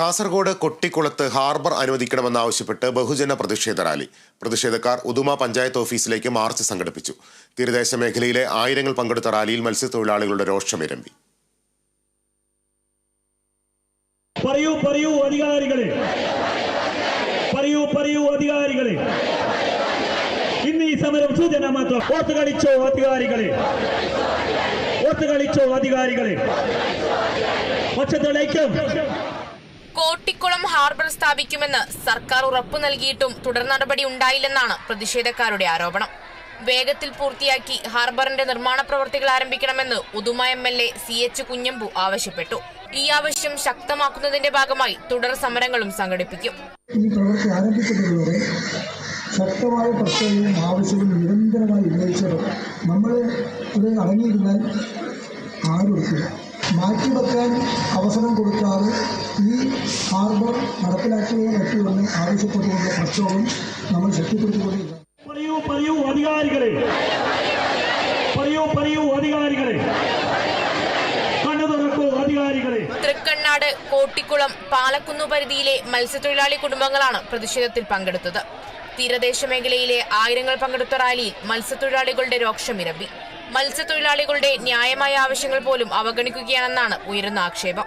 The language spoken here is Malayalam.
കാസർഗോഡ് കൊട്ടിക്കുളത്ത് ഹാർബർ അനുവദിക്കണമെന്നാവശ്യപ്പെട്ട് ബഹുജന പ്രതിഷേധ റാലി. പ്രതിഷേധക്കാർ ഉദുമ പഞ്ചായത്ത് ഓഫീസിലേക്ക് മാർച്ച് സംഘടിപ്പിച്ചു. തീരദേശ മേഖലയിലെ ആയിരങ്ങൾ പങ്കെടുത്ത റാലിയിൽ മത്സ്യത്തൊഴിലാളികളുടെ രോഷമിരമ്പി പറയൂ കോട്ടിക്കുളം ഹാർബർ സ്ഥാപിക്കുമെന്ന് സർക്കാർ ഉറപ്പു നൽകിയിട്ടും തുടർ നടപടി ഉണ്ടായില്ലെന്നാണ് പ്രതിഷേധക്കാരുടെ ആരോപണം. വേഗത്തിൽ പൂർത്തിയാക്കി ഹാർബറിന്റെ നിർമ്മാണ പ്രവൃത്തികൾ ആരംഭിക്കണമെന്ന് Uduma M L A C H Kunhambu ആവശ്യപ്പെട്ടു. ഈ ആവശ്യം ശക്തമാക്കുന്നതിന്റെ ഭാഗമായി തുടർ സമരങ്ങളും സംഘടിപ്പിക്കും. ശക്തമായ പ്രശ്നങ്ങളും ആവശ്യവും നിരന്തരമായി ഉന്നയിച്ചത് നമ്മൾ ഇവിടെ അടങ്ങിയിരുന്നാൽ ആരും എടുക്കില്ല മാറ്റിവെക്കാൻ അവസരം കൊടുക്കാതെ ഈ ഹാർബർ നടപ്പിലാക്കുകയോ മറ്റുമെന്ന് ആവശ്യപ്പെട്ടുകൊണ്ട് പ്രക്ഷോഭം നമ്മൾ ശക്തിപ്പെടുത്തിക്കൊണ്ടിരിക്കുക പറയൂ പറയൂ അധികാരികളെ. പറയൂ പറയൂ അധികാരികളെ. അധികാരികളെ. തൃക്കണ്ണാട് കോട്ടിക്കുളം പാലക്കുന്നു പരിധിയിലെ മത്സ്യത്തൊഴിലാളി കുടുംബങ്ങളാണ് പ്രതിഷേധത്തിൽ പങ്കെടുത്തത്. തീരദേശ മേഖലയിലെ ആയിരങ്ങൾ പങ്കെടുത്ത റാലിയിൽ മത്സ്യത്തൊഴിലാളികളുടെ രോക്ഷമിരമ്പി മത്സ്യത്തൊഴിലാളികളുടെ ന്യായമായ ആവശ്യങ്ങൾ പോലും അവഗണിക്കുകയാണെന്നാണ് ഉയരുന്ന ആക്ഷേപം.